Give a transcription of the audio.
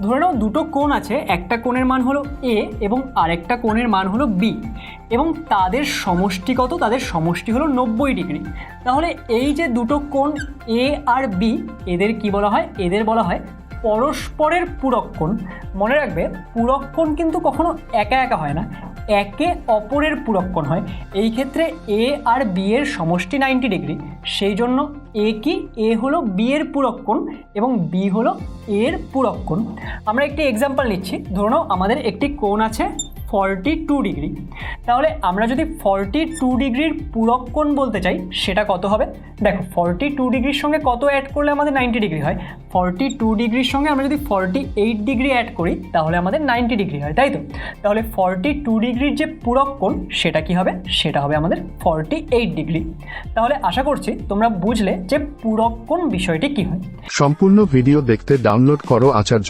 ধরে নাও দুটো কোণ আছে, একটা কোণের মান হলো এ এবং আরেকটা কোণের মান হলো বি এবং তাদের সমষ্টি কত তাদের সমষ্টি হলো নব্বই ডিগ্রি। তাহলে এই যে দুটো কোণ এ আর বি এদের কি বলা হয়? এদের বলা হয় পরস্পরের পূরক কোণ। মনে রাখবে, পূরক কোণ কিন্তু কখনো একা একা হয় না। একে অপরের পূরক্ষণ হয়। এই ক্ষেত্রে এ আর বি এর সমষ্টি নাইনটি ডিগ্রি সেই জন্য এ কি? এ হলো বি এর পূরক্ষণ এবং বি হলো এর পূরক্ষণ। আমরা একটি এক্সাম্পল নিচ্ছি। ধরুন আমাদের একটি কোণ আছে। ফর্টি টু ডিগ্রি তাহলে আমরা যদি ফর্টি টু ডিগ্রির পূরক কোণ বলতে চাই, সেটা কত হবে? দেখো ফর্টি টু ডিগ্রির সঙ্গে কত অ্যাড করলে আমাদের নাইনটি ডিগ্রি হয়? ফর্টি টু ডিগ্রির সঙ্গে আমরা যদি ফর্টি এইট ডিগ্রি অ্যাড করি, তাহলে আমাদের নাইনটি ডিগ্রি হয়, তাই তো? তাহলে ফর্টি টু ডিগ্রির যে পূরক কোণ, সেটা কি হবে? সেটা হবে আমাদের ফর্টি এইট ডিগ্রি তাহলে আশা করছি তোমরা বুঝলে যে পূরক কোণ বিষয়টি কী হয়। সম্পূর্ণ ভিডিও দেখতে ডাউনলোড করো আচার্য